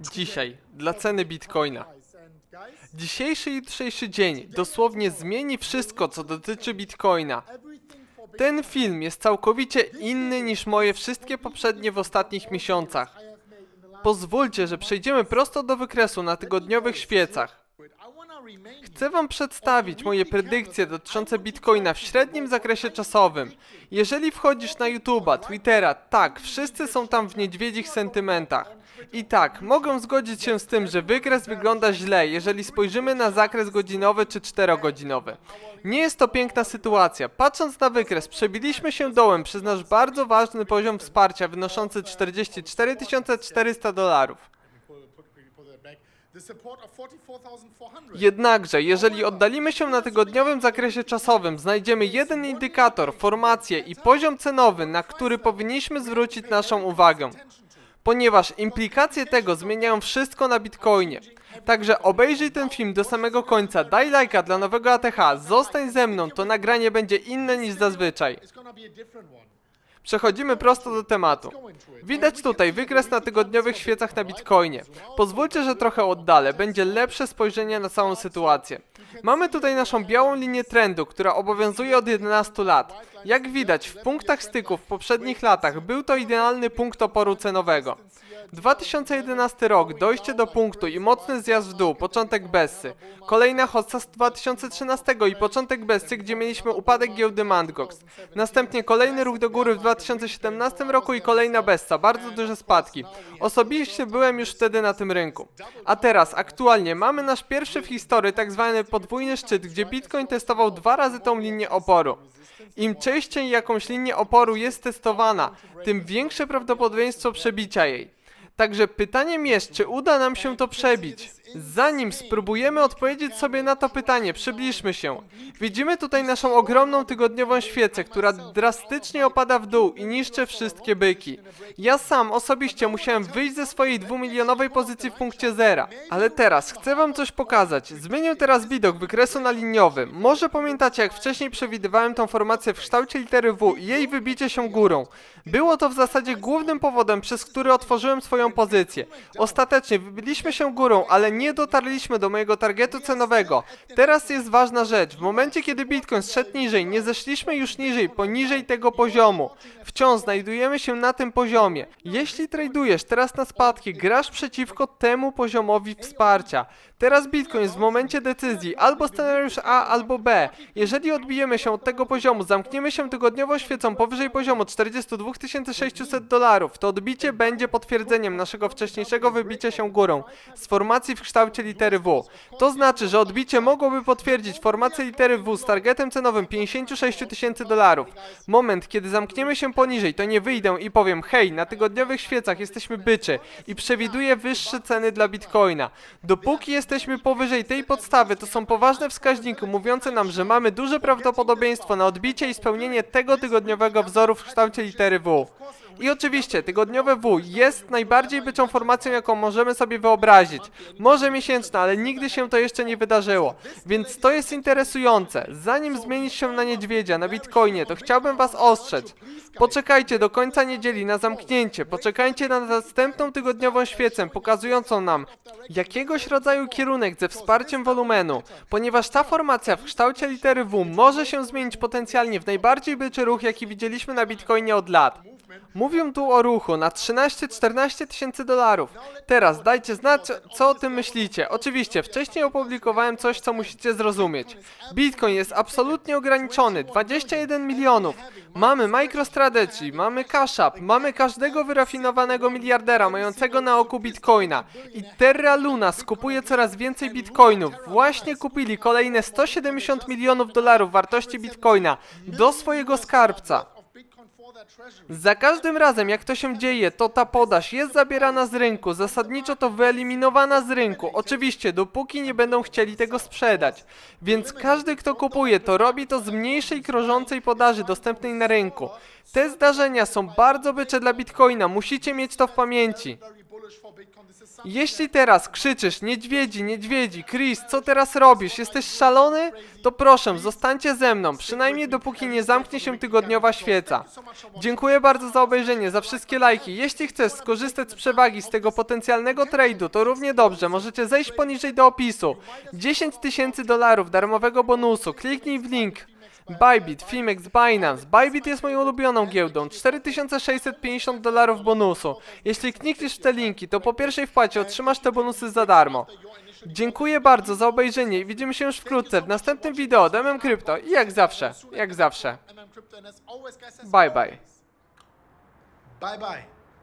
Dzisiaj, dla ceny bitcoina. Dzisiejszy i jutrzejszy dzień dosłownie zmieni wszystko, co dotyczy bitcoina. Ten film jest całkowicie inny niż moje wszystkie poprzednie w ostatnich miesiącach. Pozwólcie, że przejdziemy prosto do wykresu na tygodniowych świecach. Chcę Wam przedstawić moje predykcje dotyczące Bitcoina w średnim zakresie czasowym. Jeżeli wchodzisz na YouTube'a, Twittera, tak, wszyscy są tam w niedźwiedzich sentymentach. I tak, mogę zgodzić się z tym, że wykres wygląda źle, jeżeli spojrzymy na zakres godzinowy czy czterogodzinowy. Nie jest to piękna sytuacja. Patrząc na wykres, przebiliśmy się dołem przez nasz bardzo ważny poziom wsparcia wynoszący 44 400 dolarów. Jednakże, jeżeli oddalimy się na tygodniowym zakresie czasowym, znajdziemy jeden indykator, formację i poziom cenowy, na który powinniśmy zwrócić naszą uwagę. Ponieważ implikacje tego zmieniają wszystko na Bitcoinie. Także obejrzyj ten film do samego końca, daj lajka dla nowego ATH, zostań ze mną, to nagranie będzie inne niż zazwyczaj. Przechodzimy prosto do tematu. Widać tutaj wykres na tygodniowych świecach na Bitcoinie. Pozwólcie, że trochę oddalę, będzie lepsze spojrzenie na całą sytuację. Mamy tutaj naszą białą linię trendu, która obowiązuje od 11 lat. Jak widać, w punktach styku w poprzednich latach był to idealny punkt oporu cenowego. 2011 rok, dojście do punktu i mocny zjazd w dół, początek Bessy. Kolejna hossa z 2013 i początek Bessy, gdzie mieliśmy upadek giełdy Mandgox. Następnie kolejny ruch do góry w 2017 roku i kolejna Bessa, bardzo duże spadki. Osobiście byłem już wtedy na tym rynku. A teraz, aktualnie, mamy nasz pierwszy w historii tak zwany podwójny szczyt, gdzie Bitcoin testował dwa razy tą linię oporu. Im częściej jakąś linię oporu jest testowana, tym większe prawdopodobieństwo przebicia jej. Także pytaniem jest, czy uda nam się to przebić? Zanim spróbujemy odpowiedzieć sobie na to pytanie, przybliżmy się. Widzimy tutaj naszą ogromną tygodniową świecę, która drastycznie opada w dół i niszczy wszystkie byki. Ja sam osobiście musiałem wyjść ze swojej dwumilionowej pozycji w punkcie zera. Ale teraz chcę wam coś pokazać. Zmienię teraz widok wykresu na liniowy. Może pamiętacie, jak wcześniej przewidywałem tą formację w kształcie litery W i jej wybicie się górą. Było to w zasadzie głównym powodem, przez który otworzyłem swoją pozycję. Ostatecznie wybiliśmy się górą, ale nie dotarliśmy do mojego targetu cenowego. Teraz jest ważna rzecz. W momencie, kiedy Bitcoin zszedł niżej, nie zeszliśmy już niżej, poniżej tego poziomu. Wciąż znajdujemy się na tym poziomie. Jeśli tradujesz teraz na spadki, grasz przeciwko temu poziomowi wsparcia. Teraz Bitcoin jest w momencie decyzji, albo scenariusz A, albo B. Jeżeli odbijemy się od tego poziomu, zamkniemy się tygodniową świecą powyżej poziomu 42 600 dolarów, to odbicie będzie potwierdzeniem naszego wcześniejszego wybicia się górą z formacji w kształcie litery W. To znaczy, że odbicie mogłoby potwierdzić formację litery W z targetem cenowym 56 tysięcy dolarów. Moment, kiedy zamkniemy się poniżej, to nie wyjdę i powiem hej, na tygodniowych świecach jesteśmy byczy i przewiduję wyższe ceny dla Bitcoina. Dopóki jesteśmy powyżej tej podstawy, to są poważne wskaźniki mówiące nam, że mamy duże prawdopodobieństwo na odbicie i spełnienie tego tygodniowego wzoru w kształcie litery W. I oczywiście, tygodniowe W jest najbardziej byczą formacją, jaką możemy sobie wyobrazić. Może miesięczna, ale nigdy się to jeszcze nie wydarzyło. Więc to jest interesujące. Zanim zmienić się na niedźwiedzia, na bitcoinie, to chciałbym was ostrzec. Poczekajcie do końca niedzieli na zamknięcie. Poczekajcie na następną tygodniową świecę, pokazującą nam jakiegoś rodzaju kierunek ze wsparciem wolumenu, ponieważ ta formacja w kształcie litery W może się zmienić potencjalnie w najbardziej byczy ruch, jaki widzieliśmy na bitcoinie od lat. Mówię tu o ruchu na 13-14 tysięcy dolarów. Teraz dajcie znać, co o tym myślicie. Oczywiście, wcześniej opublikowałem coś, co musicie zrozumieć. Bitcoin jest absolutnie ograniczony, 21 milionów. Mamy MicroStrategy, mamy Cash App, mamy każdego wyrafinowanego miliardera mającego na oku Bitcoina. I Terra Luna skupuje coraz więcej Bitcoinów. Właśnie kupili kolejne 170 milionów dolarów wartości Bitcoina do swojego skarbca. Za każdym razem, jak to się dzieje, to ta podaż jest zabierana z rynku, zasadniczo to wyeliminowana z rynku. Oczywiście, dopóki nie będą chcieli tego sprzedać. Więc każdy, kto kupuje, to robi to z mniejszej krążącej podaży dostępnej na rynku. Te zdarzenia są bardzo bycze dla Bitcoina, musicie mieć to w pamięci. Jeśli teraz krzyczysz niedźwiedzi, niedźwiedzi, Chris, co teraz robisz? Jesteś szalony? To proszę, zostańcie ze mną, przynajmniej dopóki nie zamknie się tygodniowa świeca. Dziękuję bardzo za obejrzenie, za wszystkie lajki. Jeśli chcesz skorzystać z przewagi z tego potencjalnego trade'u, to równie dobrze, możecie zejść poniżej do opisu. 10 tysięcy dolarów darmowego bonusu, kliknij w link. Bybit, Fimex, Binance. Bybit jest moją ulubioną giełdą. 4650 dolarów bonusu. Jeśli klikniesz w te linki, to po pierwszej wpłacie otrzymasz te bonusy za darmo. Dziękuję bardzo za obejrzenie i widzimy się już wkrótce w następnym wideo Demem Crypto i jak zawsze, jak zawsze. Bye bye. Bye bye.